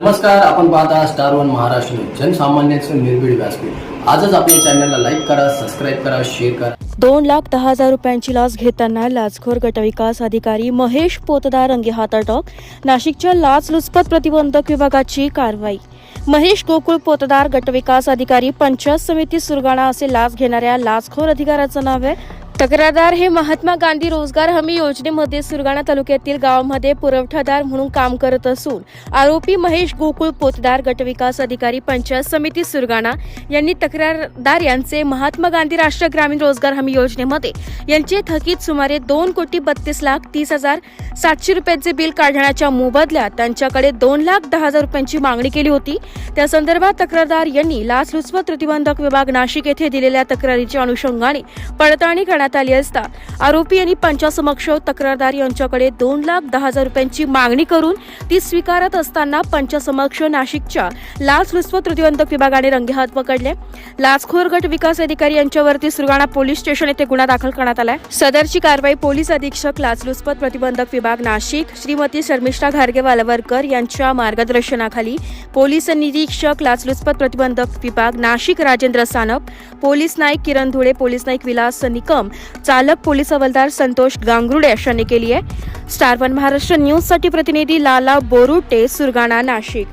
नमस्कार आपण पाहता स्टार वन महाराष्ट्र जनसामान्यांचं निर्भीड व्यासपीठ. आजच आपल्या चॅनलला लाईक करा सबस्क्राईब करा शेअर करा. दोन लाख दहा हजार रुपयांची लाच घेताना लाचखोर गटविकास अधिकारी महेश पोतदार रंगेहात अटक नाशिकच्या लाचलुचपत प्रतिबंधक विभागाची कारवाई. महेश गोकुळ पोतदार गटविकास अधिकारी पंचायत समिती सुरगाणा असे लाच घेणाऱ्या लाचखोर अधिकाऱ्याचं नाव आहे तक्रारदार हे महात्मा गांधी रोजगार हमी योजनेमध्ये सुरगाणा तालुक्यातील गावामध्ये पुरवठादार म्हणून काम करत असून आरोपी महेश गोकुळ पोतदार गटविकास अधिकारी पंचायत समिती सुरगाणा यांनी तक्रारदार यांचे महात्मा गांधी राष्ट्रीय ग्रामीण रोजगार हमी योजनेमध्ये यांचे थकीत सुमारे दोन कोटी बत्तीस लाख तीस हजार सातशे रुपयाचे बिल काढण्याच्या मोबदल्यात त्यांच्याकडे दोन लाख दहा हजार रुपयांची मागणी केली होती. त्या संदर्भात तक्रारदार यांनी लाचलुचपत प्रतिबंधक विभाग नाशिक येथे दिलेल्या तक्रारीच्या अनुषंगाने पडताळणी करण्यात आली असता. आरोपी यांनी पंचासमक्ष तक्रारदार यांच्याकडे दोन लाख दहा हजार रुपयांची मागणी करून ती स्वीकारत असताना पंचासमक्ष नाशिकच्या लाचलुचपत प्रतिबंधक विभागाने रंगेहात पकडले. लाचखोर गट विकास अधिकारी यांच्यावरती सुरगाणा पोलीस स्टेशन येथे गुन्हा दाखल करण्यात आलाय. सदरची कारवाई पोलीस अधीक्षक लाचलुचपत प्रतिबंधक विभाग नाशिक श्रीमती शर्मिष्ठा घारगे वालवरकर यांच्या मार्गदर्शनाखाली पोलीस निरीक्षक लाचलुचपत प्रतिबंधक विभाग नाशिक राजेंद्र सानप पोलीस नाईक किरण धुळे पोलीस नाईक विलास निकम चालक पोलीस हवालदार संतोष गांगरुडे अशाने केली आहे. स्टार वन महाराष्ट्र न्यूजसाठी प्रतिनिधी लाला बोरुटे सुरगाणा नाशिक.